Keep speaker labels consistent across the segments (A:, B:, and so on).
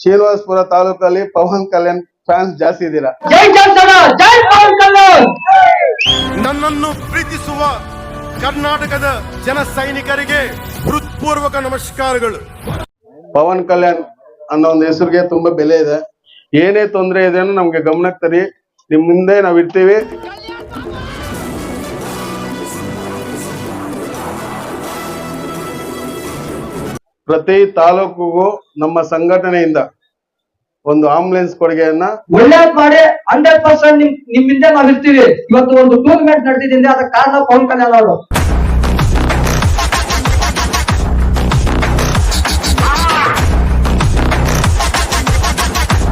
A: ಶ್ರೀನಿವಾಸಪುರ ತಾಲೂಕಲ್ಲಿ ಪವನ್ ಕಲ್ಯಾಣ್ ಫ್ಯಾನ್ಸ್ ಜಾಸ್ತಿ ಇದ್ದೀರಾ?
B: ಜೈ ಜನ ಜೈ ಪವನ್ ಕಲ್ಯಾಣ್!
C: ನನ್ನನ್ನು ಪ್ರೀತಿಸುವ ಕರ್ನಾಟಕದ ಜನ ಸೈನಿಕರಿಗೆ ಹೃತ್ಪೂರ್ವಕ ನಮಸ್ಕಾರಗಳು.
A: ಪವನ್ ಕಲ್ಯಾಣ್ ಅನ್ನೋ ಒಂದು ಹೆಸರಿಗೆ ತುಂಬಾ ಬೆಲೆ ಇದೆ. ಏನೇ ತೊಂದರೆ ಇದೆ ಅನ್ನೋ ನಮ್ಗೆ ಗಮನಕ್ಕೆ ತರಿ. ನಿಮ್ ಮುಂದೆ ನಾವ್ ಇರ್ತೀವಿ ಪ್ರತಿ ತಾಲೂಕಿಗೂ ನಮ್ಮ ಸಂಘಟನೆಯಿಂದ ಒಂದು ಆಂಬುಲೆನ್ಸ್ ಕೊಡುಗೆಯನ್ನ
B: ಒಳ್ಳೇದ್ ಮಾಡಿ ಹಂಡ್ರೆಡ್ ಪರ್ಸೆಂಟ್ ನಿಮ್ ನಿಮ್ಮಿಂದ ಹಿಂದೆ ನಾವ್ ಇರ್ತೀವಿ. ಇವತ್ತು ಒಂದು ಟೂರ್ನಮೆಂಟ್ ನಡೆದಿದೆ ಅದಕ್ಕೆ ಕಾರಣ ಪವನ್ ಕಲ್ಯಾಣ್ ಅವರು.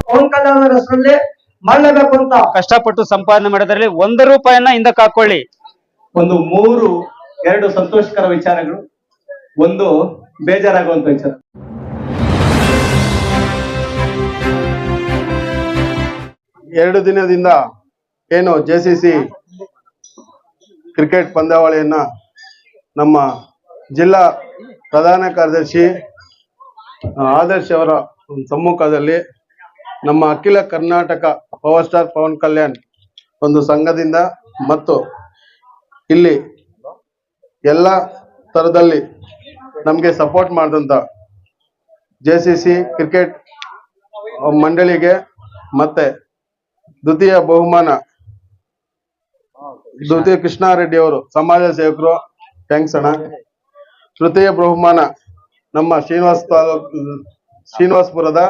B: ಪವನ್ ಕಲ್ಯಾಣ್ ಅವರ ಹೆಸರಲ್ಲಿ ಮಾಡಲೇಬೇಕು ಅಂತ.
D: ಕಷ್ಟಪಟ್ಟು ಸಂಪಾದನೆ ಮಾಡೋದ್ರಲ್ಲಿ ಒಂದು ರೂಪಾಯಿನ ಹಿಂದಕ್ಕೆ ಹಾಕೊಳ್ಳಿ.
E: ಒಂದು ಮೂರು ಎರಡು ಸಂತೋಷಕರ ವಿಚಾರಗಳು. ಒಂದು ಬೇಜಾರಾಗುವಂತ ವಿಚಾರ.
A: ಎರಡು ದಿನದಿಂದ ಏನು ಜೆ ಸಿ ಸಿ ಕ್ರಿಕೆಟ್ ಪಂದ್ಯಾವಳಿಯನ್ನ ನಮ್ಮ ಜಿಲ್ಲಾ ಪ್ರಧಾನ ಕಾರ್ಯದರ್ಶಿ ಆದರ್ಶ್ ಅವರ ಸಮ್ಮುಖದಲ್ಲಿ ನಮ್ಮ ಅಖಿಲ ಕರ್ನಾಟಕ ಪವರ್ ಸ್ಟಾರ್ ಪವನ್ ಕಲ್ಯಾಣ್ ಒಂದು ಸಂಘದಿಂದ ಮತ್ತು ಇಲ್ಲಿ ಎಲ್ಲ ತರದಲ್ಲಿ ನಮಗೆ ಸಪೋರ್ಟ್ ಮಾಡಿದಂತ ಜೆ ಸಿ ಸಿ ಕ್ರಿಕೆಟ್ ಮಂಡಳಿಗೆ ಮತ್ತೆ ದ್ವಿತೀಯ ಬಹುಮಾನ ದ್ವಿತೀಯ ಕೃಷ್ಣಾರೆಡ್ಡಿ ಅವರು ಸಮಾಜ ಸೇವಕರು ಥ್ಯಾಂಕ್ಸ್ ಅಣ್ಣ. ತೃತೀಯ ಬಹುಮಾನ ನಮ್ಮ ಶ್ರೀನಿವಾಸ ತಾಲೂಕ್ ಶ್ರೀನಿವಾಸಪುರದ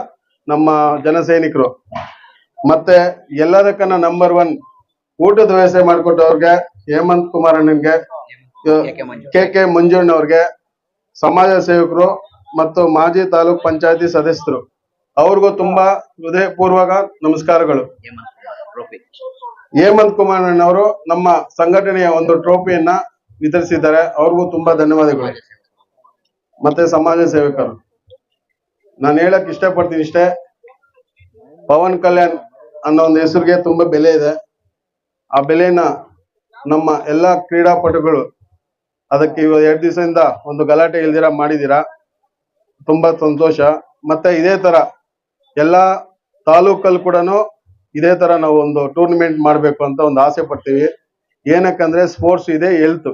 A: ನಮ್ಮ ಜನಸೈನಿಕರು. ಮತ್ತೆ ಎಲ್ಲದಕ್ಕನ್ನ ನಂಬರ್ ಒನ್ ಊಟದ ವ್ಯವಸ್ಥೆ ಮಾಡಿಕೊಟ್ಟವ್ರಿಗೆ ಹೇಮಂತ್ ಕುಮಾರ್ ಅಣ್ಣನ್ಗೆ ಕೆ ಕೆ ಮಂಜುಣ್ಣವ್ರಿಗೆ ಸಮಾಜ ಸೇವಕರು ಮತ್ತು ಮಾಜಿ ತಾಲೂಕ್ ಪಂಚಾಯತಿ ಸದಸ್ಯರು, ಅವ್ರಿಗೂ ತುಂಬಾ ಹೃದಯಪೂರ್ವಕ ನಮಸ್ಕಾರಗಳು. ಹೇಮಂತ್ ಕುಮಾರ್ ಅಣ್ಣವರು ನಮ್ಮ ಸಂಘಟನೆಯ ಒಂದು ಟ್ರೋಫಿಯನ್ನ ವಿತರಿಸಿದ್ದಾರೆ. ಅವ್ರಿಗೂ ತುಂಬಾ ಧನ್ಯವಾದಗಳು. ಮತ್ತೆ ಸಮಾಜ ಸೇವಕರು, ನಾನು ಹೇಳಕ್ ಇಷ್ಟಪಡ್ತೀನಿ ಇಷ್ಟೇ. ಪವನ್ ಕಲ್ಯಾಣ್ ಅನ್ನೋ ಒಂದು ಹೆಸರಿಗೆ ತುಂಬಾ ಬೆಲೆ ಇದೆ. ಆ ಬೆಲೆನ ನಮ್ಮ ಎಲ್ಲಾ ಕ್ರೀಡಾಪಟುಗಳು ಅದಕ್ಕೆ ಇವಾಗ ಎರಡು ದಿವಸದಿಂದ ಒಂದು ಗಲಾಟೆ ಇಲ್ದಿರ ಮಾಡಿದೀರಾ? ತುಂಬಾ ಸಂತೋಷ. ಮತ್ತೆ ಇದೇ ತರ ಎಲ್ಲಾ ತಾಲೂಕಲ್ಲಿ ಕೂಡ ಇದೇ ತರ ನಾವು ಒಂದು ಟೂರ್ನಮೆಂಟ್ ಮಾಡ್ಬೇಕು ಅಂತ ಒಂದು ಆಸೆ ಪಡ್ತೀವಿ. ಏನಕ್ಕಂದ್ರೆ ಸ್ಪೋರ್ಟ್ಸ್ ಇದೆ ಹೆಲ್ತ್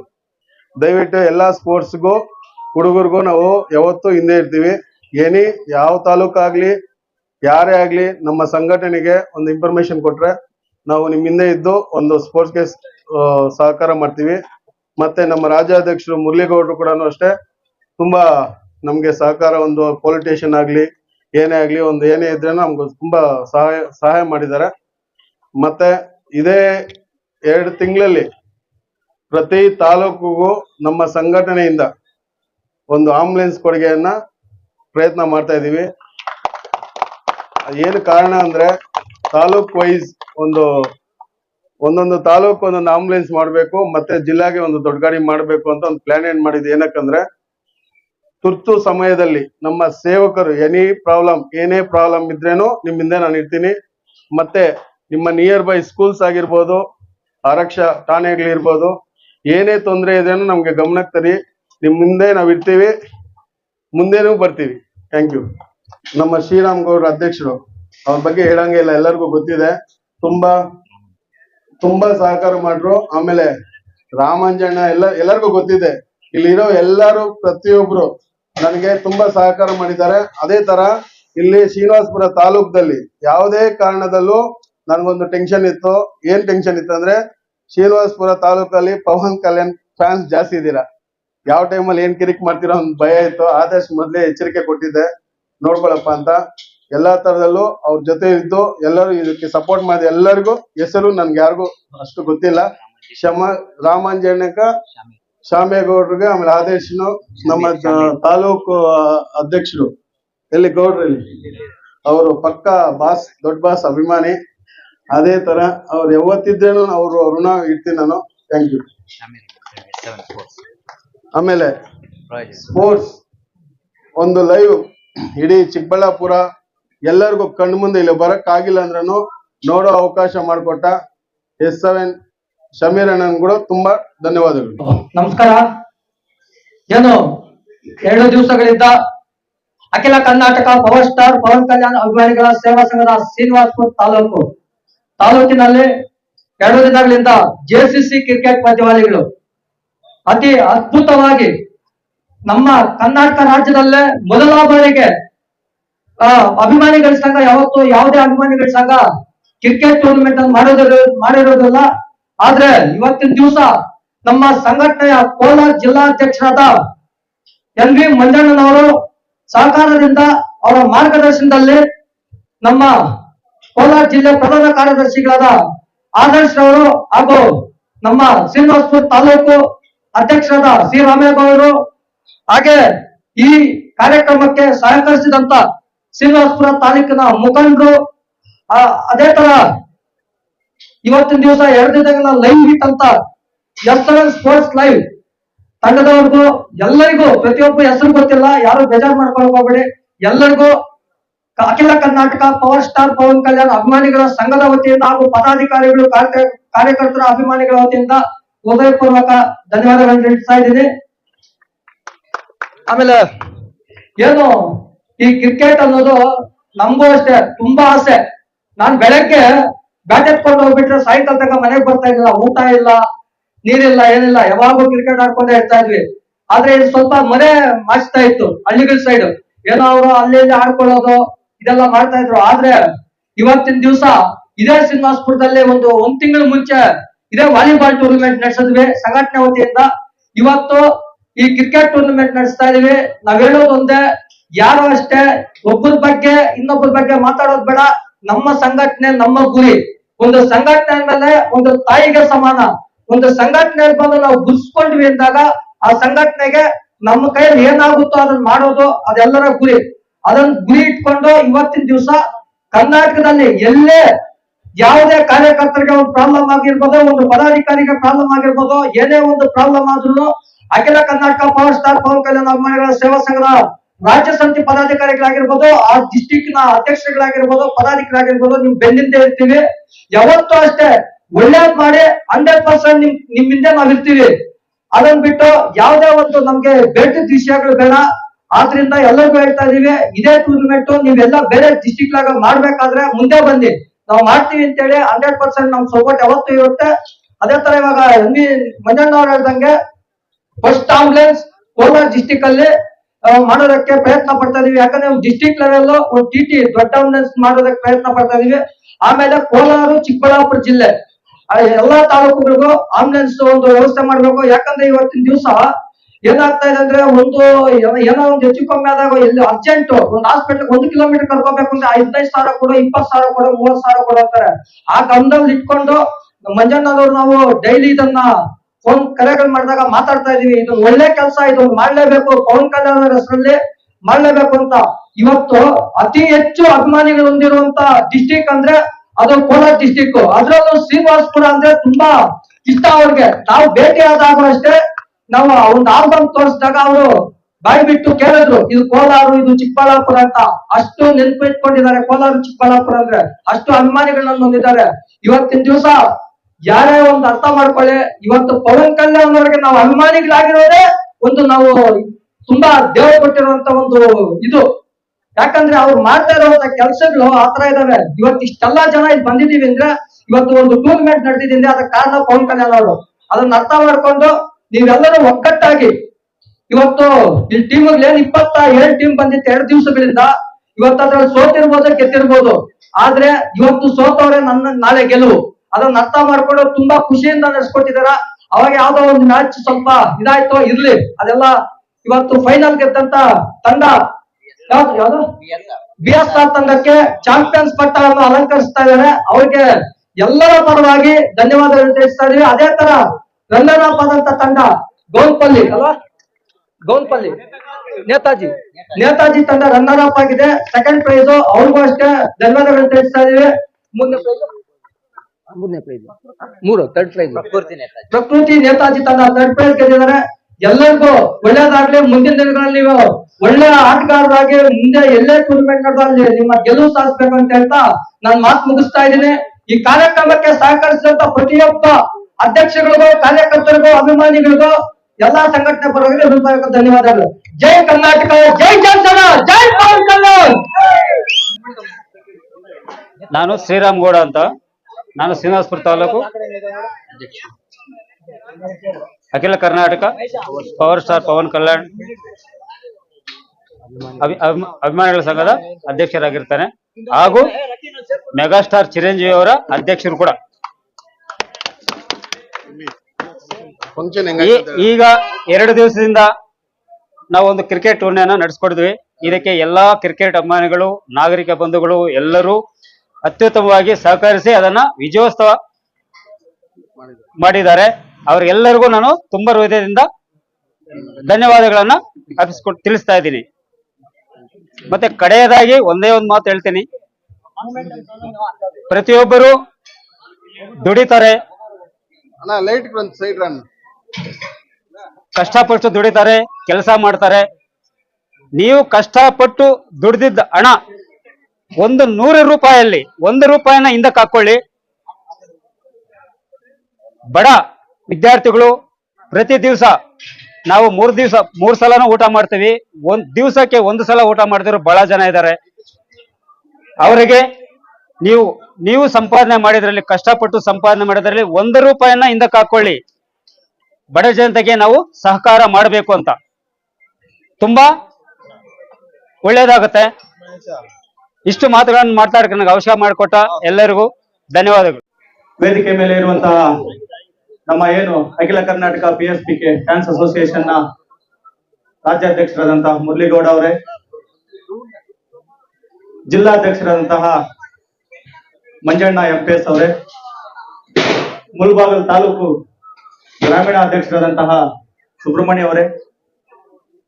A: ದಯವಿಟ್ಟು ಎಲ್ಲಾ ಸ್ಪೋರ್ಟ್ಸ್ಗೂ ಹುಡುಗರಿಗೂ ನಾವು ಯಾವತ್ತು ಹಿಂದೆ ಇರ್ತೀವಿ. ಏನಿ ಯಾವ ತಾಲೂಕಾಗ್ಲಿ ಯಾರೇ ಆಗ್ಲಿ ನಮ್ಮ ಸಂಘಟನೆಗೆ ಒಂದು ಇನ್ಫಾರ್ಮೇಶನ್ ಕೊಟ್ರೆ ನಾವು ನಿಮ್ಮ ಹಿಂದೆ ಇದ್ದು ಒಂದು ಸ್ಪೋರ್ಟ್ಸ್ಗೆ ಸಹಕಾರ ಮಾಡ್ತೀವಿ. ಮತ್ತೆ ನಮ್ಮ ರಾಜ್ಯಾಧ್ಯಕ್ಷರು ಮುರಳಿಗೌಡರು ಕೂಡ ಅಷ್ಟೇ. ತುಂಬಾ ನಮ್ಗೆ ಸಹಕಾರ ಒಂದು ಪೊಲಿಟಿಷಿಯನ್ ಆಗ್ಲಿ, ಏನೇ ಆಗ್ಲಿ, ಒಂದು ಏನೇ ಇದ್ರೆ ನಮ್ಗೆ ತುಂಬಾ ಸಹಾಯ ಸಹಾಯ ಮಾಡಿದ್ದಾರೆ. ಮತ್ತೆ ಇದೇ ಎರಡು ತಿಂಗಳಲ್ಲಿ ಪ್ರತಿ ತಾಲೂಕಿಗೂ ನಮ್ಮ ಸಂಘಟನೆಯಿಂದ ಒಂದು ಆಂಬುಲೆನ್ಸ್ ಕೊಡುಗೆಯನ್ನ ಪ್ರಯತ್ನ ಮಾಡ್ತಾ ಇದೀವಿ ಏನು ಕಾರಣ ಅಂದ್ರೆ ತಾಲೂಕ್ ವೈಸ್ ಒಂದು ಒಂದೊಂದು ತಾಲೂಕು ಒಂದೊಂದು ಆಂಬುಲೆನ್ಸ್ ಮಾಡಬೇಕು, ಮತ್ತೆ ಜಿಲ್ಲಾಗೆ ಒಂದು ದೊಡ್ಡ ಗಾಡಿ ಮಾಡಬೇಕು ಅಂತ ಒಂದು ಪ್ಲಾನ್ ಏನ್ ಮಾಡಿದ್ವಿ. ಏನಕ್ಕಂದ್ರೆ, ತುರ್ತು ಸಮಯದಲ್ಲಿ ನಮ್ಮ ಸೇವಕರು ಎನಿ ಪ್ರಾಬ್ಲಮ್ ಏನೇ ಪ್ರಾಬ್ಲಮ್ ಇದ್ರೇನು ನಿಮ್ಮಿಂದ ನಾನು ಇರ್ತೀನಿ. ಮತ್ತೆ ನಿಮ್ಮ ನಿಯರ್ ಬೈ ಸ್ಕೂಲ್ಸ್ ಆಗಿರ್ಬೋದು, ಆರಕ್ಷ ಠಾಣೆಗಳಿರ್ಬೋದು, ಏನೇ ತೊಂದರೆ ಇದೆಯೋ ನಮ್ಗೆ ಗಮನಕ್ಕೆ ತರಿ. ನಿಮ್ ಮುಂದೆ ನಾವ್ ಇರ್ತೀವಿ, ಮುಂದೆನೂ ಬರ್ತೀವಿ. ಥ್ಯಾಂಕ್ ಯು ನಮ್ಮ ಶ್ರೀರಾಮ್ ಗೌಡ್ರ ಅಧ್ಯಕ್ಷರು, ಅವ್ರ ಬಗ್ಗೆ ಹೇಳಂಗೆ ಇಲ್ಲ, ಎಲ್ಲರಿಗೂ ಗೊತ್ತಿದೆ. ತುಂಬಾ ತುಂಬಾ ಸಹಕಾರ ಮಾಡ್ರು. ಆಮೇಲೆ ರಾಮಾಂಜಣ್ಣ ಎಲ್ಲ, ಎಲ್ಲರಿಗೂ ಗೊತ್ತಿದೆ. ಇಲ್ಲಿರೋ ಎಲ್ಲರೂ ಪ್ರತಿಯೊಬ್ರು ನನಗೆ ತುಂಬಾ ಸಹಕಾರ ಮಾಡಿದ್ದಾರೆ. ಅದೇ ತರ ಇಲ್ಲಿ ಶ್ರೀನಿವಾಸಪುರ ತಾಲೂಕದಲ್ಲಿ ಯಾವುದೇ ಕಾರಣದಲ್ಲೂ ನನಗೊಂದು ಟೆನ್ಷನ್ ಇತ್ತು. ಏನ್ ಟೆನ್ಷನ್ ಇತ್ತು ಅಂದ್ರೆ ಶ್ರೀನಿವಾಸಪುರ ತಾಲೂಕಲ್ಲಿ ಪವನ್ ಕಲ್ಯಾಣ್ ಫ್ಯಾನ್ಸ್ ಜಾಸ್ತಿ ಇದ್ದೀರಾ? ಯಾವ ಟೈಮಲ್ಲಿ ಏನ್ ಕಿರಿಕ್ ಮಾಡ್ತೀರಾ ಒಂದು ಭಯ ಇತ್ತು. ಆದಷ್ಟು ಮೊದ್ಲೇ ಎಚ್ಚರಿಕೆ ಕೊಟ್ಟಿದ್ದೆ. ನೋಡ್ಕೊಳಪ್ಪ ಅಂತ. ಎಲ್ಲಾ ತರದಲ್ಲೂ ಅವ್ರ ಜೊತೆ ಇದ್ದು ಎಲ್ಲರೂ ಇದಕ್ಕೆ ಸಪೋರ್ಟ್ ಮಾಡಿದ ಎಲ್ಲರಿಗೂ ಹೆಸರು ನನ್ಗೆ ಯಾರಿಗೂ ಅಷ್ಟು ಗೊತ್ತಿಲ್ಲ. ಶಮ ರಾಮಾಂಜನಕ ಶಾಮೇಗೌಡ್ರಿಗೆ ಆಮೇಲೆ ಆದೇಶನು ನಮ್ಮ ತಾಲೂಕು ಅಧ್ಯಕ್ಷರು ಎಲ್ಲಿ ಗೌಡ್ರಲ್ಲಿ? ಅವರು ಪಕ್ಕ ಬಾಸ್ ದೊಡ್ಡ ಬಾಸ್ ಅಭಿಮಾನಿ. ಅದೇ ತರ ಅವ್ರು ಯಾವತ್ತಿದ್ರೇನು ಅವರು ಋಣ ಇಡ್ತೀನಿ ನಾನು. ಥ್ಯಾಂಕ್ ಯು ಆಮೇಲೆ ಸ್ಪೋರ್ಟ್ಸ್ ಒಂದು ಲೈವ್ ಇಡೀ ಚಿಕ್ಕಬಳ್ಳಾಪುರ ಎಲ್ಲರಿಗೂ ಕಣ್ಣು ಮುಂದೆ ಇಲ್ಲಿ ಬರಕ್ ಆಗಿಲ್ಲ ಅಂದ್ರೂ ನೋಡೋ ಅವಕಾಶ ಮಾಡಿಕೊಟ್ಟ ಎಸ್ ಸೆವೆನ್ ಶಮೀರ್ ಅಣ್ಣನ್ ಕೂಡ ತುಂಬಾ ಧನ್ಯವಾದಗಳು.
B: ನಮಸ್ಕಾರ. ಏನು, ಎರಡು ದಿವಸಗಳಿಂದ ಅಖಿಲ ಕರ್ನಾಟಕ ಪವರ್ ಸ್ಟಾರ್, ಪವನ್ ಕಲ್ಯಾಣ್ ಅಭಿಮಾನಿಗಳ ಸೇವಾ ಸಂಘದ ಶ್ರೀನಿವಾಸಪುರ ತಾಲೂಕು. ತಾಲೂಕಿನಲ್ಲಿ ಎರಡು ದಿನಗಳಿಂದ ಜೆಸಿಸಿ ಕ್ರಿಕೆಟ್ ಪಂದ್ಯಾವಳಿಗಳು ಅತಿ ಅದ್ಭುತವಾಗಿ ನಮ್ಮ ಕರ್ನಾಟಕ ರಾಜ್ಯದಲ್ಲೇ ಮೊದಲ ಬಾರಿಗೆ ಅಭಿಮಾನಿಗಳ ಸಂಘ ಯಾವತ್ತು ಯಾವುದೇ ಅಭಿಮಾನಿಗಳ ಸಂಘ ಕ್ರಿಕೆಟ್ ಟೂರ್ನಮೆಂಟ್ ಅನ್ನು ಮಾಡೋದಿರ ಮಾಡಿರೋದಿಲ್ಲ. ಆದ್ರೆ ಇವತ್ತಿನ ದಿವಸ ನಮ್ಮ ಸಂಘಟನೆಯ ಕೋಲಾರ ಜಿಲ್ಲಾಧ್ಯಕ್ಷರಾದ ಎನ್ ವಿ ಮಂಜಣ್ಣನವರು ಸಹಕಾರದಿಂದ ಅವರ ಮಾರ್ಗದರ್ಶನದಲ್ಲಿ ನಮ್ಮ ಕೋಲಾರ ಜಿಲ್ಲೆ ಪ್ರಧಾನ ಕಾರ್ಯದರ್ಶಿಗಳಾದ ಆದರ್ಶ್ ಅವರು ಹಾಗೂ ನಮ್ಮ ಶ್ರೀನಿವಾಸಪುರ ತಾಲೂಕು ಅಧ್ಯಕ್ಷರಾದ ಸಿ ರಾಮೇಗೌಡರು. ಹಾಗೆ ಈ ಕಾರ್ಯಕ್ರಮಕ್ಕೆ ಸಹಕರಿಸಿದಂತ ಶ್ರೀನಿವಾಸಪುರ ತಾಲೂಕಿನ ಮುಖಂಡರು ಅದೇ ತರ ಇವತ್ತಿನ ದಿವಸ ಎರಡು ದಿನಗಳ ಲೈವ್ ಹಿಟ್ ಅಂತ ಎಸ್ ಎನ್ ಸ್ಪೋರ್ಟ್ಸ್ ಲೈವ್ ತಂಡದವರೆಗೂ ಎಲ್ಲರಿಗೂ, ಪ್ರತಿಯೊಬ್ಬ ಹೆಸರು ಗೊತ್ತಿಲ್ಲ, ಯಾರು ಬೇಜಾರು ಮಾಡ್ಕೊಳಕ್ ಹೋಗ್ಬೇಡಿ. ಎಲ್ಲರಿಗೂ ಅಖಿಲ ಕರ್ನಾಟಕ ಪವರ್ ಸ್ಟಾರ್ ಪವನ್ ಕಲ್ಯಾಣ್ ಅಭಿಮಾನಿಗಳ ಸಂಘದ ವತಿಯಿಂದ ಹಾಗೂ ಪದಾಧಿಕಾರಿಗಳು, ಕಾರ್ಯ- ಕಾರ್ಯಕರ್ತರ ಅಭಿಮಾನಿಗಳ ವತಿಯಿಂದ ಹೃದಯಪೂರ್ವಕ ಧನ್ಯವಾದಗಳನ್ನು ತಿಳಿಸ್ತಾ ಇದ್ದೀನಿ. ಆಮೇಲೆ, ಏನು? ಈ ಕ್ರಿಕೆಟ್ ಅನ್ನೋದು ನಮಗೂ ಅಷ್ಟೇ, ತುಂಬಾ ಆಸೆ. ನಾನ್ ಬೆಳಗ್ಗೆ ಬ್ಯಾಟ್ ಎತ್ಕೊಂಡು ಹೋಗ್ಬಿಟ್ರೆ ಸಾಯಂಕಾಲ ತನಕ ಮನೆಗೆ ಬರ್ತಾ ಇದ್ದಿಲ್ಲ ಊಟ ಇಲ್ಲ, ನೀರಿಲ್ಲ, ಏನಿಲ್ಲ ಯಾವಾಗೂ ಕ್ರಿಕೆಟ್ ಆಡ್ಕೊಂಡೇ ಇರ್ತಾ ಇದ್ವಿ. ಆದ್ರೆ ಇದು ಸ್ವಲ್ಪ ಮನೆ ಮಾಡಿಸ್ತಾ ಇತ್ತು, ಹಳ್ಳಿಗಳ ಸೈಡ್ ಏನೋ ಅವರು ಅಲ್ಲಿ ಇಲ್ಲಿ ಆಡ್ಕೊಳ್ಳೋದು, ಇದೆಲ್ಲ ಮಾಡ್ತಾ ಇದ್ರು. ಆದ್ರೆ ಇವತ್ತಿನ ದಿವಸ ಇದೇ ಸಿನಿಮಾಸ್ಪುರದಲ್ಲಿ ಒಂದು ಒಂದ್ ತಿಂಗಳ ಮುಂಚೆ ಇದೇ ವಾಲಿಬಾಲ್ ಟೂರ್ನಮೆಂಟ್ ನಡೆಸಿದ್ವಿ, ಸಂಘಟನೆ ವತಿಯಿಂದ. ಇವತ್ತು ಈ ಕ್ರಿಕೆಟ್ ಟೂರ್ನಮೆಂಟ್ ನಡೆಸ್ತಾ ಇದೀವಿ. ನಾವ್ ಹೇಳೋದು ಒಂದೇ ಯಾರು ಅಷ್ಟೇ ಒಬ್ಬರ ಬಗ್ಗೆ ಇನ್ನೊಬ್ಬರ ಬಗ್ಗೆ ಮಾತಾಡೋದು ಬೇಡ. ನಮ್ಮ ಸಂಘಟನೆ ನಮ್ಮ ಗುರಿ. ಒಂದು ಸಂಘಟನೆ ಮೇಲೆ ಒಂದು ತಾಯಿಗೆ ಸಮಾನ. ಒಂದು ಸಂಘಟನೆ ಬಂದು ನಾವು ಗುರ್ಸ್ಕೊಂಡ್ವಿ ಅಂದಾಗ ಆ ಸಂಘಟನೆಗೆ ನಮ್ಮ ಕೈಯಲ್ಲಿ ಏನಾಗುತ್ತೋ ಅದನ್ನ ಮಾಡೋದು ಅದೆಲ್ಲರ ಗುರಿ. ಅದನ್ನ ಗುರಿ ಇಟ್ಕೊಂಡು ಇವತ್ತಿನ ದಿವಸ ಕರ್ನಾಟಕದಲ್ಲಿ ಎಲ್ಲೇ ಯಾವುದೇ ಕಾರ್ಯಕರ್ತರಿಗೆ ಒಂದು ಪ್ರಾಬ್ಲಮ್ ಆಗಿರ್ಬೋದು, ಒಂದು ಪದಾಧಿಕಾರಿಗೆ ಪ್ರಾಬ್ಲಮ್ ಆಗಿರ್ಬೋದು, ಏನೇ ಒಂದು ಪ್ರಾಬ್ಲಮ್ ಆದ್ರೂ ಅಖಿಲ ಕರ್ನಾಟಕ ಪವರ್ ಸ್ಟಾರ್ ಪವನ್ ಕಲ್ಯಾಣ ಅಭಿಮಾನಿಗಳ ಸೇವಾ ಸಂಘದ ರಾಜ್ಯ ಸಮಿತಿ ಪದಾಧಿಕಾರಿಗಳಾಗಿರ್ಬೋದು, ಆ ಡಿಸ್ಟಿಕ್ನ ಅಧ್ಯಕ್ಷರುಗಳಾಗಿರ್ಬೋದು, ಪದಾಧಿಕಾರಿಗಳಾಗಿರ್ಬೋದು, ನಿಮ್ ಬೆನ್ನಿಂದ ಇರ್ತೀವಿ. ಯಾವತ್ತೂ ಅಷ್ಟೇ ಒಳ್ಳೇದ್ ಮಾಡಿ ಹಂಡ್ರೆಡ್ ಪರ್ಸೆಂಟ್ ನಿಮ್ ನಿಮ್ ಹಿಂದೆ ನಾವ್ ಇರ್ತೀವಿ. ಅದನ್ ಬಿಟ್ಟು ಯಾವ್ದೇ ಒಂದು ನಮ್ಗೆ ಬೇಟದ ವಿಷಯಗಳು ಬೇಡ. ಆದ್ರಿಂದ ಎಲ್ಲರಿಗೂ ಹೇಳ್ತಾ ಇದೀವಿ, ಇದೇ ಟೂರ್ನಮೆಂಟ್ ನೀವೆಲ್ಲ ಬೇರೆ ಡಿಸ್ಟಿಕ್ ಲಾಗ ಮಾಡ್ಬೇಕಾದ್ರೆ ಮುಂದೆ ಬನ್ನಿ. ನಾವು ಮಾಡ್ತೀವಿ ಅಂತೇಳಿ ಹಂಡ್ರೆಡ್ ಪರ್ಸೆಂಟ್ ನಮ್ ಸಪೋರ್ಟ್ ಯಾವತ್ತೂ ಇರುತ್ತೆ. ಅದೇ ತರ ಇವಾಗ ಎಂ ಮಂಜಣ್ಣ ಹೇಳ್ದಂಗೆ ಫಸ್ಟ್ ಆಂಬುಲೆನ್ಸ್ ಕೋಲಾರ ಡಿಸ್ಟಿಕ್ ಅಲ್ಲಿ ಮಾಡೋದಕ್ಕೆ ಪ್ರಯತ್ನ ಪಡ್ತಾ ಇದೀವಿ. ಯಾಕಂದ್ರೆ ಡಿಸ್ಟಿಕ್ ಲೆವೆಲ್ ಒಂದು ಟಿ ಟಿ ದೊಡ್ಡ ಮಾಡೋದಕ್ಕೆ ಪ್ರಯತ್ನ ಪಡ್ತಾ ಇದೀವಿ. ಆಮೇಲೆ ಕೋಲಾರ, ಚಿಕ್ಕಬಳ್ಳಾಪುರ ಜಿಲ್ಲೆ. ಎಲ್ಲಾ ತಾಲೂಕುಗಳಿಗೂ ಆಂಬುಲೆನ್ಸ್ ಒಂದು ವ್ಯವಸ್ಥೆ ಮಾಡ್ಬೇಕು. ಯಾಕಂದ್ರೆ ಇವತ್ತಿನ ದಿವಸ ಏನಾಗ್ತಾ ಇದೆ ಅಂದ್ರೆ ಒಂದು ಏನೋ- ಏನೋ ಒಂದು ಹೆಚ್ಚು ಕಮ್ಮಿ ಆದಾಗ ಎಲ್ಲಿ ಅರ್ಜೆಂಟ್ ಒಂದು ಹಾಸ್ಪಿಟಲ್ ಒಂದು ಕಿಲೋಮೀಟರ್ ಕರ್ಕೋಬೇಕು ಅಂದ್ರೆ ಹದಿನೈದು ಸಾವಿರ ಕೊಡು, ಇಪ್ಪತ್ತು ಸಾವಿರ ಕೊಡು, ಮೂವತ್ತು ಸಾವಿರ ಕೊಡು ಅಂತಾರೆ. ಆ ಗಮನದಲ್ಲಿ ಇಟ್ಕೊಂಡು ಮಂಜಣ್ಣನವ್ರು ನಾವು ಡೈಲಿ ಇದನ್ನ ಫೋನ್ ಕರೆಗಳು ಮಾಡಿದಾಗ ಮಾತಾಡ್ತಾ ಇದೀವಿ ಇದು ಒಳ್ಳೆ ಕೆಲಸ, ಇದೊಂದು ಮಾಡ್ಲೇಬೇಕು. ಪವನ್ ಕಲ್ಯಾಣ ಹೆಸರಲ್ಲಿ ಮಾಡ್ಲೇಬೇಕು ಅಂತ. ಇವತ್ತು ಅತಿ ಹೆಚ್ಚು ಅಭಿಮಾನಿಗಳು ಹೊಂದಿರುವಂತ ಡಿಸ್ಟಿಕ್ ಅಂದ್ರೆ ಅದು ಕೋಲಾರ ಡಿಸ್ಟಿಕ್ ಅದ್ರಲ್ಲೂ ಶ್ರೀನಿವಾಸಪುರ ಅಂದ್ರೆ ತುಂಬಾ ಇಷ್ಟ ಅವ್ರಿಗೆ. ನಾವು ಭೇಟಿ ಆದಾಗ ಅಷ್ಟೇ ನಾವು ಒಂದು ಆಲ್ಬಮ್ ತೋರಿಸಿದಾಗ ಅವರು ಬಾಯಿ ಬಿಟ್ಟು ಕೇಳಿದ್ರು, ಇದು ಕೋಲಾರ, ಇದು ಚಿಕ್ಕಬಳ್ಳಾಪುರ ಅಂತ. ಅಷ್ಟು ನೆನಪಿಟ್ಕೊಂಡಿದ್ದಾರೆ ಕೋಲಾರ, ಚಿಕ್ಕಬಳ್ಳಾಪುರ ಅಂದ್ರೆ. ಅಷ್ಟು ಅಭಿಮಾನಿಗಳನ್ನ ಹೊಂದಿದ್ದಾರೆ. ಇವತ್ತಿನ ದಿವಸ ಯಾರೇ ಒಂದು ಅರ್ಥ ಮಾಡ್ಕೊಳ್ಳಿ, ಇವತ್ತು ಪವನ್ ಕಲ್ಯಾಣ್ ಅವರಿಗೆ ನಾವು ಅಭಿಮಾನಿಗಳಾಗಿರೋದೇ ಒಂದು ನಾವು ತುಂಬಾ ದೇವರು ಕೊಟ್ಟಿರುವಂತ ಒಂದು ಇದು. ಯಾಕಂದ್ರೆ ಅವ್ರು ಮಾಡ್ತಾ ಇರುವಂತ ಕೆಲಸಗಳು ಆತರ ಇದಾವೆ. ಇವತ್ತು ಇಷ್ಟೆಲ್ಲಾ ಜನ ಇಲ್ಲಿ ಬಂದಿದೀವಿ ಅಂದ್ರೆ ಇವತ್ತು ಒಂದು ಟೂರ್ನಮೆಂಟ್ ನಡೆದಿದೆ ಅದಕ್ಕೆ ಕಾರಣ ಪವನ್ ಕಲ್ಯಾಣ್ ಅವರು. ಅದನ್ನ ಅರ್ಥ ಮಾಡ್ಕೊಂಡು ನೀವೆಲ್ಲರೂ ಒಗ್ಗಟ್ಟಾಗಿ ಇವತ್ತು ಈ ಟೀಮ್ ಏನ್ ಇಪ್ಪತ್ತ ಏಳು ಟೀಮ್ ಬಂದಿತ್ತು ಎರಡು ದಿವಸಗಳಿಂದ, ಇವತ್ತು ಅದ್ರಲ್ಲಿ ಸೋತಿರ್ಬೋದು ಗೆದ್ದಿರ್ಬೋದು. ಆದ್ರೆ ಇವತ್ತು ಸೋತವ್ರೆ ನನ್ನ ನಾಳೆ ಗೆಲುವು. ಅದನ್ನ ಅರ್ಥ ಮಾಡ್ಕೊಂಡು ತುಂಬಾ ಖುಷಿಯಿಂದ ನಡೆಸ್ಕೊಟ್ಟಿದಾರ. ಅವಾಗ ಯಾವ್ದೋ ಒಂದು ಮ್ಯಾಚ್ ಸ್ವಲ್ಪ ಇದಾಯ್ತೋ ಇರ್ಲಿ. ಅದೆಲ್ಲ ಇವತ್ತು ಫೈನಲ್ ಗೆದ್ದಂತ ತಂಡ. ಯಾವ್ದು ಬಿ ಎಸ್ ಆರ್ ತಂಡಕ್ಕೆ ಚಾಂಪಿಯನ್ಸ್ ಪಟ್ಟವನ್ನು ಅಲಂಕರಿಸ್ತಾ ಇದ್ದಾರೆ. ಅವ್ರಿಗೆ ಎಲ್ಲರ ಪರವಾಗಿ ಧನ್ಯವಾದಗಳು ತಿಳಿಸ್ತಾ ಇದೀವಿ ಅದೇ ತರ ರನ್ನರ್ ಅಪ್ ಆದಂತ ತಂಡ ಗೌನ್ಪಲ್ಲಿ ಅಲ್ವಾ? ಗೌನ್ಪಲ್ಲಿ ನೇತಾಜಿ. ನೇತಾಜಿ ತಂಡ ರನ್ನರ್ ಅಪ್ ಆಗಿದೆ. ಸೆಕೆಂಡ್ ಪ್ರೈಸ್ ಅವ್ರಿಗೂ ಅಷ್ಟೇ ಧನ್ಯವಾದಗಳು ತಿಳಿಸ್ತಾ ಇದೀವಿ ಮುಂದೆ
F: ಮೂರನೇ ಪ್ರೈಸ್ ಮೂರು ತರ್ಡ್ ಪ್ರೈಸ್
B: ಪ್ರಕೃತಿ ನೇತಾಜಿ. ತನ್ನ ತರ್ಡ್ ಪ್ರೈಸ್ ಗೆದ್ದಿದ್ದಾರೆ. ಎಲ್ಲರಿಗೂ ಒಳ್ಳೇದಾಗ್ಲಿ ಮುಂದಿನ ದಿನಗಳಲ್ಲಿ ನೀವು ಒಳ್ಳೆ ಆಟಗಾರರಾಗಿ ಮುಂದೆ ಎಲ್ಲೇ ಟೂರ್ನಮೆಂಟ್ ನಿಮ್ಮ ಗೆಲುವು ಸಾಧಿಸ್ಬೇಕು ಅಂತ ಹೇಳ್ತಾ ನಾನು ಮಾತು ಮುಗಿಸ್ತಾ ಇದ್ದೀನಿ. ಈ ಕಾರ್ಯಕ್ರಮಕ್ಕೆ ಸಹಕರಿಸಿದಂತ ಪ್ರತಿಯೊಬ್ಬ ಅಧ್ಯಕ್ಷಗಳಿಗೂ ಕಾರ್ಯಕರ್ತರಿಗೂ ಅಭಿಮಾನಿಗಳಿಗೂ ಎಲ್ಲಾ ಸಂಘಟನೆ ಪರವಾಗಿ ಹೃದಯಕ್ಕೆ ಧನ್ಯವಾದಗಳು. ಜೈ ಕರ್ನಾಟಕ ಜೈ ಜನಸನ ಜೈ ಪವನ್ ಕಲ್ಯಾಣ್!
D: ನಾನು ಶ್ರೀರಾಮ್ ಗೌಡ ಅಂತ. ನಾನು ಶ್ರೀನಿವಾಸಪುರ ತಾಲೂಕು. ಅಖಿಲ ಕರ್ನಾಟಕ ಪವರ್ ಸ್ಟಾರ್ ಪವನ್ ಕಲ್ಯಾಣ್. ಅಭಿ- ಅಭಿಮಾನಿಗಳ ಸಂಘದ ಅಧ್ಯಕ್ಷರಾಗಿರ್ತಾನೆ. ಹಾಗೂ ಮೆಗಾಸ್ಟಾರ್ ಚಿರಂಜೀವಿ ಅವರ ಅಧ್ಯಕ್ಷರು ಕೂಡ. ಈಗ ಎರಡು ದಿವಸದಿಂದ ನಾವು ಒಂದು ಕ್ರಿಕೆಟ್ ಟೂರ್ನಿಯನ್ನ ನಡೆಸ್ಕೊಡಿದ್ವಿ ಇದಕ್ಕೆ ಎಲ್ಲಾ ಕ್ರಿಕೆಟ್ ಅಭಿಮಾನಿಗಳು ನಾಗರಿಕ ಬಂಧುಗಳು ಎಲ್ಲರೂ ಅತ್ಯುತ್ತಮವಾಗಿ ಸಹಕರಿಸಿ ಅದನ್ನ ವಿಜಯೋತ್ಸವ ಮಾಡಿದ್ದಾರೆ. ಅವರೆಲ್ಲರಿಗೂ ನಾನು ತುಂಬಾ ಹೃದಯದಿಂದ ಧನ್ಯವಾದಗಳನ್ನ ಅರ್ಪಿಸ್ಕೊಟ್ ತಿಳಿಸ್ತಾ ಇದ್ದೀನಿ. ಮತ್ತೆ ಕಡೆಯದಾಗಿ ಒಂದೇ ಒಂದು ಮಾತು ಹೇಳ್ತೀನಿ. ಪ್ರತಿಯೊಬ್ಬರು ದುಡಿತಾರೆ. ಕಷ್ಟಪಟ್ಟು ದುಡಿತಾರೆ ಕೆಲಸ ಮಾಡ್ತಾರೆ. ನೀವು ಕಷ್ಟಪಟ್ಟು ದುಡಿದಿದ್ದ ಹಣ ಒಂದು ನೂರು ರೂಪಾಯಲ್ಲಿ, ಒಂದು ರೂಪಾಯಿನ ಹಿಂದಕ್ಕೆ ಹಾಕೊಳ್ಳಿ ಬಡ ವಿದ್ಯಾರ್ಥಿಗಳು ಪ್ರತಿ ದಿವಸ ನಾವು ಮೂರ್ ದಿವಸ, ಮೂರ್ ಸಲನೂ ಊಟ ಮಾಡ್ತೀವಿ. ಒಂದ್ ದಿವಸಕ್ಕೆ ಒಂದು ಸಲ ಊಟ ಮಾಡಿದ್ರು ಬಹಳ ಜನ ಇದ್ದಾರೆ. ಅವರಿಗೆ ನೀವು ನೀವು ಸಂಪಾದನೆ ಮಾಡಿದ್ರಲ್ಲಿ, ಕಷ್ಟಪಟ್ಟು ಸಂಪಾದನೆ ಮಾಡಿದ್ರಲ್ಲಿ ಒಂದು ರೂಪಾಯಿನ ಹಿಂದಕ್ಕೆ ಹಾಕೊಳ್ಳಿ ಬಡ ಜನತೆಗೆ ನಾವು ಸಹಕಾರ ಮಾಡಬೇಕು ಅಂತ. ತುಂಬಾ ಒಳ್ಳೇದಾಗುತ್ತೆ. ಇಷ್ಟು ಮಾತುಗಳನ್ನು ಮಾತಾಡಕ್ಕೆ ನನಗೆ ಅವಶ್ಯ ಮಾಡಿಕೊಟ್ಟ ಎಲ್ಲರಿಗೂ ಧನ್ಯವಾದಗಳು.
E: ವೇದಿಕೆ ಮೇಲೆ ಇರುವಂತಹ ನಮ್ಮ ಏನು ಅಖಿಲ Karnataka P S P K fans ಅಸೋಸಿಯೇಷನ್ನ ರಾಜ್ಯಾಧ್ಯಕ್ಷರಾದಂತಹ ಮುರಳಿಗೌಡ ಅವರೇ, ಜಿಲ್ಲಾಧ್ಯಕ್ಷರಾದಂತಹ ಮಂಜಣ್ಣ ಎಂ ಪಿ ಎಸ್ ಅವರೇ ಮುಲ್ಬಾಗಲ್ ತಾಲೂಕು ಗ್ರಾಮೀಣ ಅಧ್ಯಕ್ಷರಾದಂತಹ ಸುಬ್ರಹ್ಮಣ್ಯ ಅವರೇ,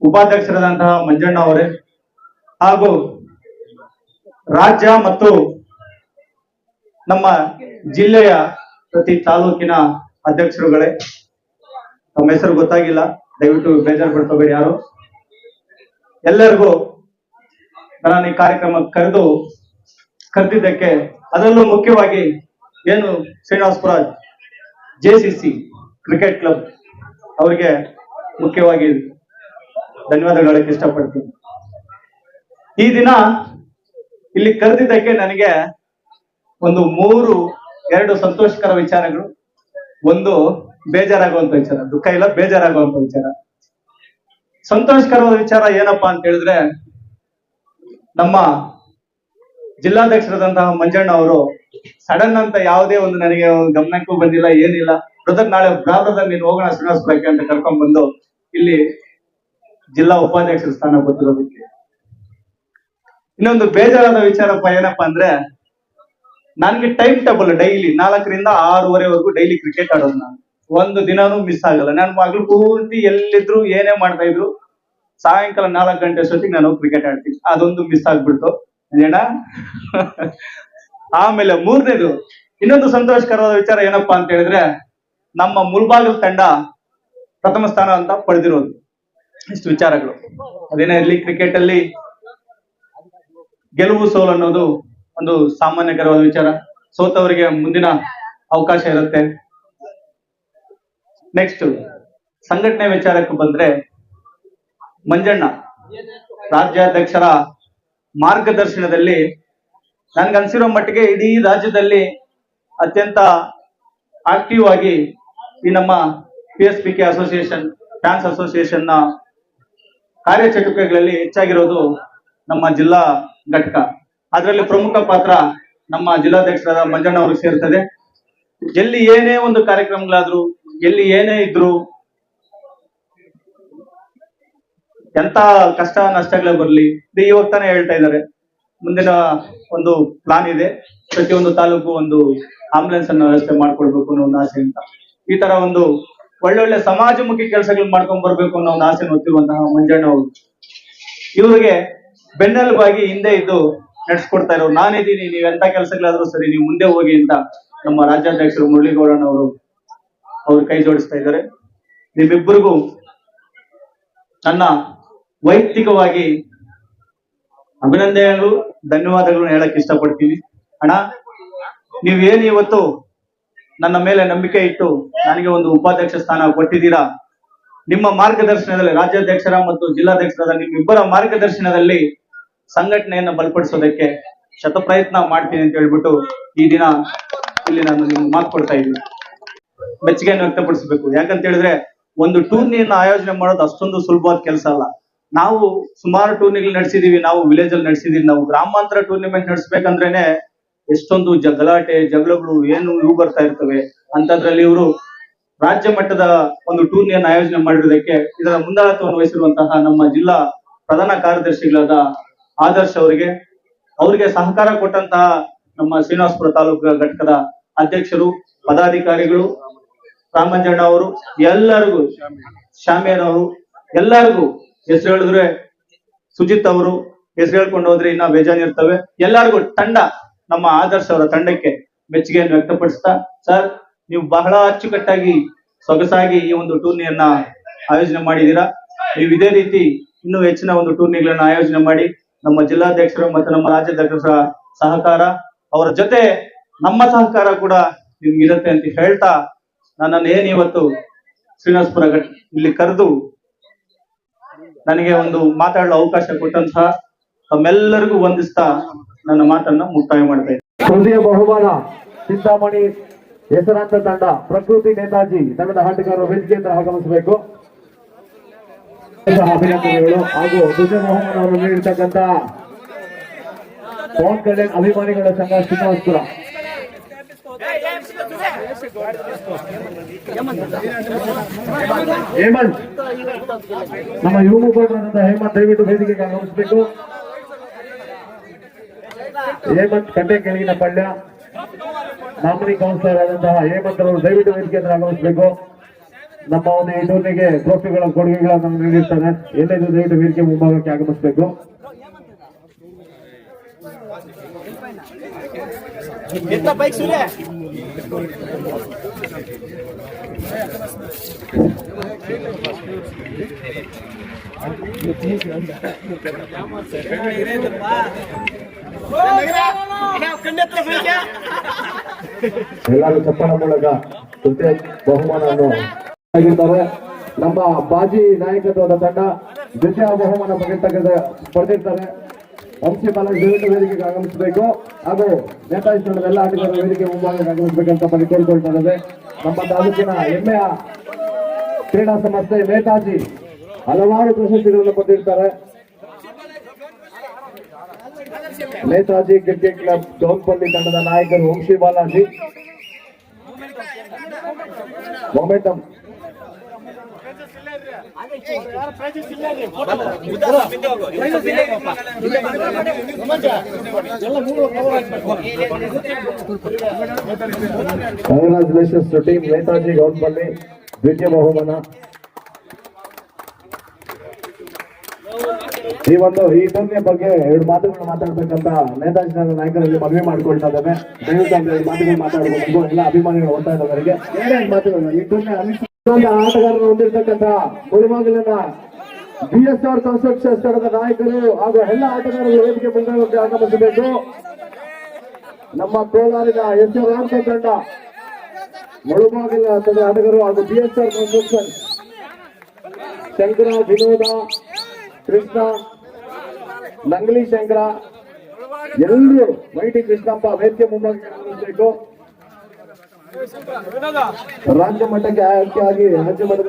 E: ಉಪಾಧ್ಯಕ್ಷರಾದಂತಹ ಮಂಜಣ್ಣ ಅವರೇ ಹಾಗೂ ರಾಜ್ಯ ಮತ್ತು ನಮ್ಮ ಜಿಲ್ಲೆಯ ಪ್ರತಿ ತಾಲೂಕಿನ ಅಧ್ಯಕ್ಷರುಗಳೇ, ತಮ್ಮ ಹೆಸರು ಗೊತ್ತಾಗಿಲ್ಲ, ದಯವಿಟ್ಟು ಬೇಜಾರು ಪಡ್ಕೋಬೇಡಿ ಯಾರು. ಎಲ್ಲರಿಗೂ ನಾನು ಈ ಕಾರ್ಯಕ್ರಮ ಕರೆದು ಕರೆದಿದ್ದಕ್ಕೆ ಅದರಲ್ಲೂ ಮುಖ್ಯವಾಗಿ ಏನು Srinivasapura J C C cricket club ಅವರಿಗೆ ಮುಖ್ಯವಾಗಿ ಧನ್ಯವಾದಗಳಕ್ಕೆ ಇಷ್ಟಪಡ್ತೀನಿ. ಈ ದಿನ ಇಲ್ಲಿ ಕರೆದಿದ್ದಕ್ಕೆ ನನಗೆ ಒಂದು ಮೂರು, ಎರಡು ಸಂತೋಷಕರ ವಿಚಾರಗಳು, ಒಂದು ಬೇಜಾರಾಗುವಂತ ವಿಚಾರ, ದುಃಖ ಇಲ್ಲ, ಬೇಜಾರಾಗುವಂತ ವಿಚಾರ. ಸಂತೋಷಕರವಾದ ವಿಚಾರ ಏನಪ್ಪಾ ಅಂತ ಹೇಳಿದ್ರೆ, ನಮ್ಮ ಜಿಲ್ಲಾಧ್ಯಕ್ಷರಾದಂತಹ ಮಂಜಣ್ಣ ಅವರು, ಸಡನ್ ಅಂತ ಯಾವುದೇ ಒಂದು ನನಗೆ ಗಮನಕ್ಕೂ ಬಂದಿಲ್ಲ, ಏನಿಲ್ಲ ಬ್ರದರ್ ನಾಳೆ ಬ್ರಾದರ್ ನೀನು ಹೋಗೋಣ ಶ್ರೀನಿವಾಸಪುರಕ್ಕೆ ಅಂತ ಕರ್ಕೊಂಡ್ ಬಂದು ಇಲ್ಲಿ ಜಿಲ್ಲಾ ಉಪಾಧ್ಯಕ್ಷರ ಸ್ಥಾನ ಕೊಟ್ಟಿರೋದಕ್ಕೆ. ಇನ್ನೊಂದು ಬೇಜಾರಾದ ವಿಚಾರಪ್ಪ ಏನಪ್ಪಾ ಅಂದ್ರೆ ನನ್ಗೆ ಟೈಮ್ ಟೇಬಲ್ ಡೈಲಿ ನಾಲ್ಕರಿಂದ ಆರೂವರೆವರೆಗೂ ಡೈಲಿ ಕ್ರಿಕೆಟ್ ಆಡೋದು ನಾನು. ಒಂದು ದಿನಾನು ಮಿಸ್ ಆಗಲ್ಲ. ನನ್ ಮಗಳು ಪೂರ್ತಿ ಎಲ್ಲಿದ್ರು ಏನೇ ಮಾಡ್ತಾ ಇದ್ರು ಸಾಯಂಕಾಲ ನಾಲ್ಕು ಗಂಟೆ ಅಷ್ಟೊತ್ತಿಗೆ ನಾನು ಕ್ರಿಕೆಟ್ ಆಡ್ತೀನಿ. ಅದೊಂದು ಮಿಸ್ ಆಗ್ಬಿಡ್ತು. ಏನ ಆಮೇಲೆ ಮೂರನೇದು, ಇನ್ನೊಂದು ಸಂತೋಷಕರವಾದ ವಿಚಾರ ಏನಪ್ಪಾ ಅಂತ ಹೇಳಿದ್ರೆ ನಮ್ಮ ಮುಲ್ಬಾಗಲ್ ತಂಡ ಪ್ರಥಮ ಸ್ಥಾನ ಅಂತ ಪಡೆದಿರೋದು. ಇಷ್ಟು ವಿಚಾರಗಳು. ಅದೇನೇ ಇರಲಿ ಕ್ರಿಕೆಟ್ ಅಲ್ಲಿ ಗೆಲುವು ಸೋಲು ಅನ್ನೋದು ಒಂದು ಸಾಮಾನ್ಯಕರವಾದ ವಿಚಾರ. ಸೋತವರಿಗೆ ಮುಂದಿನ ಅವಕಾಶ ಇರುತ್ತೆ. ನೆಕ್ಸ್ಟ್ ಸಂಘಟನೆ ವಿಚಾರಕ್ಕೆ ಬಂದ್ರೆ ಮಂಜಣ್ಣ, ರಾಜ್ಯಾಧ್ಯಕ್ಷರ ಮಾರ್ಗದರ್ಶನದಲ್ಲಿ ನನ್ಗನ್ಸಿರೋ ಮಟ್ಟಿಗೆ ಇಡೀ ರಾಜ್ಯದಲ್ಲಿ ಅತ್ಯಂತ ಆಕ್ಟಿವ್ ಆಗಿ ಈ ನಮ್ಮ P S P K association fans ಅಸೋಸಿಯೇಷನ್ನ ಕಾರ್ಯಚಟುವಟಿಕೆಗಳಲ್ಲಿ ಹೆಚ್ಚಾಗಿರೋದು ನಮ್ಮ ಜಿಲ್ಲಾ ಘಟಕ. ಅದರಲ್ಲಿ ಪ್ರಮುಖ ಪಾತ್ರ ನಮ್ಮ ಜಿಲ್ಲಾಧ್ಯಕ್ಷರಾದ ಮಂಜಣ್ಣ ಅವರು ಸೇರ್ತದೆ. ಎಲ್ಲಿ ಏನೇ ಒಂದು ಕಾರ್ಯಕ್ರಮಗಳಾದ್ರು, ಎಲ್ಲಿ ಏನೇ ಇದ್ರು, ಎಂತ ಕಷ್ಟ ನಷ್ಟಗಳೇ ಬರಲಿ ಇವಾಗ ತಾನೇ ಹೇಳ್ತಾ ಇದ್ದಾರೆ. ಮುಂದಿನ ಒಂದು ಪ್ಲಾನ್ ಇದೆ. ಪ್ರತಿಯೊಂದು ತಾಲೂಕು ಒಂದು ಆಂಬುಲೆನ್ಸ್ ಅನ್ನ ವ್ಯವಸ್ಥೆ ಮಾಡ್ಕೊಳ್ಬೇಕು ಅನ್ನೋ ಒಂದು ಆಸೆ ಅಂತ. ಈ ತರ ಒಂದು ಒಳ್ಳೊಳ್ಳೆ ಸಮಾಜಮುಖಿ ಕೆಲಸಗಳು ಮಾಡ್ಕೊಂಡ್ ಬರ್ಬೇಕು ಅನ್ನೋ ಒಂದು ಆಸೆ ಹೊತ್ತಿರುವಂತಹ ಮಂಜಣ್ಣ ಅವರು. ಇವ್ರಿಗೆ ಬೆನ್ನೆಲುಬಾಗಿ ಹಿಂದೆ ಇದ್ದು ನಡೆಸ್ಕೊಡ್ತಾ ಇರೋ ನಾನಿದ್ದೀನಿ. ನೀವ್ ಎಂತ ಕೆಲಸಗಳಾದ್ರೂ ಸರಿ, ನೀವು ಮುಂದೆ ಹೋಗಿ ಅಂತ ನಮ್ಮ ರಾಜ್ಯಾಧ್ಯಕ್ಷರು ಮುರಳೀಗೌಡನವರು ಅವ್ರು ಕೈ ಜೋಡಿಸ್ತಾ ಇದ್ದಾರೆ. ನಿಮ್ಮಿಬ್ಬರಿಗೂ ನನ್ನ ವೈಯಕ್ತಿಕವಾಗಿ ಅಭಿನಂದನೆಗಳು ಧನ್ಯವಾದಗಳು ಹೇಳಕ್ ಇಷ್ಟಪಡ್ತೀನಿ. ಅಣ್ಣ ನೀವೇನು ಇವತ್ತು ನನ್ನ ಮೇಲೆ ನಂಬಿಕೆ ಇಟ್ಟು ನನಗೆ ಒಂದು ಉಪಾಧ್ಯಕ್ಷ ಸ್ಥಾನ ಕೊಟ್ಟಿದ್ದೀರಾ? ನಿಮ್ಮ ಮಾರ್ಗದರ್ಶನದಲ್ಲಿ ರಾಜ್ಯಾಧ್ಯಕ್ಷರ ಮತ್ತು ಜಿಲ್ಲಾಧ್ಯಕ್ಷರಾದ ನಿಮ್ಮಿಬ್ಬರ ಮಾರ್ಗದರ್ಶನದಲ್ಲಿ ಸಂಘಟನೆಯನ್ನ ಬಲಪಡಿಸೋದಕ್ಕೆ ಶತಪ್ರಯತ್ನ ಮಾಡ್ತೀನಿ ಅಂತ ಹೇಳ್ಬಿಟ್ಟು ಈ ದಿನ ಇಲ್ಲಿ ನಾನು ನಿಮ್ಗೆ ಮಾತು ಕೊಡ್ತಾ ಇದ್ದೀನಿ. ಮೆಚ್ಚುಗೆಯನ್ನು ವ್ಯಕ್ತಪಡಿಸಬೇಕು. ಯಾಕಂತ ಹೇಳಿದ್ರೆ ಒಂದು ಟೂರ್ನಿಯನ್ನ ಆಯೋಜನೆ ಮಾಡೋದು ಅಷ್ಟೊಂದು ಸುಲಭವಾದ ಕೆಲಸ ಅಲ್ಲ. ನಾವು ಸುಮಾರು ಟೂರ್ನಿಗಳು ನಡೆಸಿದೀವಿ. ನಾವು ವಿಲೇಜ್ ಅಲ್ಲಿ ನಡೆಸಿದೀವಿ. ನಾವು ಗ್ರಾಮಾಂತರ ಟೂರ್ನಿಮೆಂಟ್ ನಡೆಸ್ಬೇಕಂದ್ರೇನೆ ಎಷ್ಟೊಂದು ಗಲಾಟೆ ಜಗಳಗಳು ಏನು ಇವು ಬರ್ತಾ ಇರ್ತವೆ. ಅಂತದ್ರಲ್ಲಿ ಇವರು ರಾಜ್ಯ ಮಟ್ಟದ ಒಂದು ಟೂರ್ನಿಯನ್ನು ಆಯೋಜನೆ ಮಾಡಿರೋದಕ್ಕೆ ಇದರ ಮುಂದಾಳತ್ವವನ್ನು ವಹಿಸಿರುವಂತಹ ನಮ್ಮ ಜಿಲ್ಲಾ ಪ್ರಧಾನ ಕಾರ್ಯದರ್ಶಿಗಳಾದ ಆದರ್ಶ್ ಅವರಿಗೆ ಅವರಿಗೆ ಸಹಕಾರ ಕೊಟ್ಟಂತಹ ನಮ್ಮ ಶ್ರೀನಿವಾಸಪುರ ತಾಲೂಕು ಘಟಕದ ಅಧ್ಯಕ್ಷರು, ಪದಾಧಿಕಾರಿಗಳು, ರಾಮಂಜಣ್ಣ ಅವರು, ಎಲ್ಲರಿಗೂ ಶಾಮಿಯನ್ ಅವರು ಎಲ್ಲರಿಗೂ ಹೆಸರು ಹೇಳಿದ್ರೆ ಸುಜಿತ್ ಅವರು ಹೆಸರು ಹೇಳ್ಕೊಂಡು ಹೋದ್ರೆ ಇನ್ನ ಬೇಜಾನ್ ಇರ್ತವೆ. ಎಲ್ಲರಿಗೂ ತಂಡ, ನಮ್ಮ ಆದರ್ಶ ಅವರ ತಂಡಕ್ಕೆ ಮೆಚ್ಚುಗೆಯನ್ನು ವ್ಯಕ್ತಪಡಿಸ್ತಾ, ಸರ್, ನೀವು ಬಹಳ ಅಚ್ಚುಕಟ್ಟಾಗಿ ಸೊಗಸಾಗಿ ಈ ಒಂದು ಟೂರ್ನಿಯನ್ನ ಆಯೋಜನೆ ಮಾಡಿದೀರಾ ನೀವು ಇದೇ ರೀತಿ ಇನ್ನೂ ಹೆಚ್ಚಿನ ಒಂದು ಟೂರ್ನಿಗಳನ್ನ ಆಯೋಜನೆ ಮಾಡಿ ನಮ್ಮ ಜಿಲ್ಲಾಧ್ಯಕ್ಷರು ಮತ್ತು ನಮ್ಮ ರಾಜ್ಯಾಧ್ಯಕ್ಷರ ಸಹಕಾರ, ಅವರ ಜೊತೆ ನಮ್ಮ ಸಹಕಾರ ಕೂಡ ನಿಮ್ಗೆ ಇರುತ್ತೆ ಅಂತ ಹೇಳ್ತಾ ನನ್ನನ್ನು ಏನ್ ಇವತ್ತು ಶ್ರೀನಿವಾಸಪುರ ಇಲ್ಲಿ ಕರೆದು ನನಗೆ ಒಂದು ಮಾತಾಡಲು ಅವಕಾಶ ಕೊಟ್ಟಂತಹ ತಮ್ಮೆಲ್ಲರಿಗೂ ವಂದಿಸ್ತಾ ನನ್ನ ಮಾತನ್ನ ಮುಕ್ತಾಯ ಮಾಡ್ತಾ.
G: ಹೃದಯ ಬಹುಮಾನ ಚಿಂತಾಮಣಿ ಹೆಸರಾಂತ ತಂಡ, ಪ್ರಕೃತಿ ನೇತಾಜಿ, ತಂಡದ ಆಟಗಾರರು, ವೇದಿಕೆಯಿಂದ ಆಗಮಿಸಬೇಕು ಅಭಿನಂದನೆಗಳು. ಹಾಗೂ ಧ್ವಜಮೋಹನ್ ಅವರು ನೀಡಿರ್ತಕ್ಕಂತ ಪವನ್ ಕಲ್ಯಾಣ್ ಅಭಿಮಾನಿಗಳ ಸಂಘ ಶ್ರೀನಿವಾಸಪುರ. ಹೇಮಂತ್. ನಮ್ಮ ಯುವ ಮುಖಂಡರಾದಂತಹ ಹೇಮಂತ್ ದಯವಿಟ್ಟು ವೇದಿಕೆಗೆ ಆಗಮಿಸಬೇಕು. ಹೇಮಂತ್ ಕಟ್ಟೆ ಕೆಳಗಿನ ಪಳ್ಯ. ನಾಮಿನಿ ಕೌನ್ಸಿಲರ್ ಆದಂತಹ ಹೇಮಂತ್ ಅವರು ದಯವಿಟ್ಟು ವೇದಿಕೆ ಆಗಮಿಸಬೇಕು. ನಮ್ಮ ಒಂದು ಇಂಡೋರ್ನಿಗೆ ಟ್ರೋಫಿಗಳ ಕೊಡುಗೆಗಳನ್ನು ನೀಡಿರ್ತಾರೆ. ಎಲ್ಲೆದು ದಯವಿಟ್ಟು ವೇದಿಕೆ ಮುಂಭಾಗಕ್ಕೆ ಆಗಮಿಸಬೇಕು. ಎಲ್ಲರೂ ಚಪ್ಪಳ ಮೂಲಕ ಬಹುಮಾನವನ್ನು ಆಗಿರ್ತಾರೆ ನಮ್ಮ ಬಾಜಿ ನಾಯಕತ್ವದ ತಂಡ ದ್ವಿತೀಯ ಬಹುಮಾನ ಪಡೆದಿರ್ತಕ್ಕಂಥ ಪಡೆದಿರ್ತಾರೆ. ಬಾಲಕ್ ದಯವಿಟ್ಟು ವೇದಿಕೆಗೆ ಆಗಮಿಸಬೇಕು. ಹಾಗೂ ನೇತಾಜಿ ತಂಡದ ಎಲ್ಲ ಆಟಗಾರರ ವೇದಿಕೆ ಮುಂಭಾಗಕ್ಕೆ ಆಗಮಿಸಬೇಕಂತ ಬಳಿ ಕೋರಿಕೊಳ್ತಾ ನಮ್ಮ ತಾಲೂಕಿನ ಹೆಮ್ಮೆಯ ಕ್ರೀಡಾ ಸಂಸ್ಥೆ ನೇತಾಜಿ ಹಲವಾರು ಪ್ರಶಸ್ತಿಗಳನ್ನು ಪಡೆದಿರ್ತಾರೆ. ನೇತಾಜಿ ಕ್ರಿಕೆಟ್ ಕ್ಲಬ್ ಜೋನ್ಪಲ್ಲಿ ತಂಡದ ನಾಯಕರು Vamshi Balaji. Momentum. Congratulations to team Netaji Goudpalli ದ್ವಿತೀಯ ಬಹುಮಾನ. ಈ ಒಂದು, ಈ ಟೂರ್ನಿಯ ಬಗ್ಗೆ ಎರಡು ಮಾತುಗಳನ್ನು ಮಾತಾಡ್ಬೇಕಂತ ನೇತಾಜಿ ನಗರ ನಾಯಕರಲ್ಲಿ ಮದುವೆ ಮಾಡ್ಕೊಳ್ತಾ ಇದ್ದೇನೆ ಎರಡು ಮಾತುಗಳು ಮಾತಾಡಬೇಕು ಎಲ್ಲ ಅಭಿಮಾನಿಗಳು ಓದ್ತಾ ಇದ್ದವರಿಗೆ ಮಾತುಗಳು ಈ ಟೂರ್ನಿ ಅನಿಸಿಕೊಂಡ ಆಟಗಾರರು ಹೊಂದಿರತಕ್ಕಂತ ಮುಳುಬಾಗಿಲಿನ ಬಿ ಎಸ್ ಆರ್ ಕನ್ಸ್ಟ್ರಕ್ಷನ್ ಸ್ಥಳದ ನಾಯಕರು ಹಾಗೂ ಎಲ್ಲ ಆಟಗಾರರು ವೇದಿಕೆ ಮುಂದೆ ಆಗಮಿಸಬೇಕು. ನಮ್ಮ ಕೋಲಾರಿನ ಎಸ್ ಆರ್ ರಾಮಕ ತಂಡ ಮುಳುಬಾಗಿಲ ತಂಡದ ಆಟಗಾರರು ಹಾಗೂ B S R construction Shankara, Vinoda, Krishna, Nangli Shankara, ಎಲ್ಲರೂ ಮೈಟಿ ಕೃಷ್ಣಪ್ಪ ವೇದಿಕೆ ಮುಂಭಾಗಕ್ಕೆ ಆಗಮಿಸಬೇಕು. ರಾಜ್ಯ ಮಟ್ಟಕ್ಕೆ ಆಯ್ಕೆಯಾಗಿ ರಾಜ್ಯ ಮಟ್ಟದ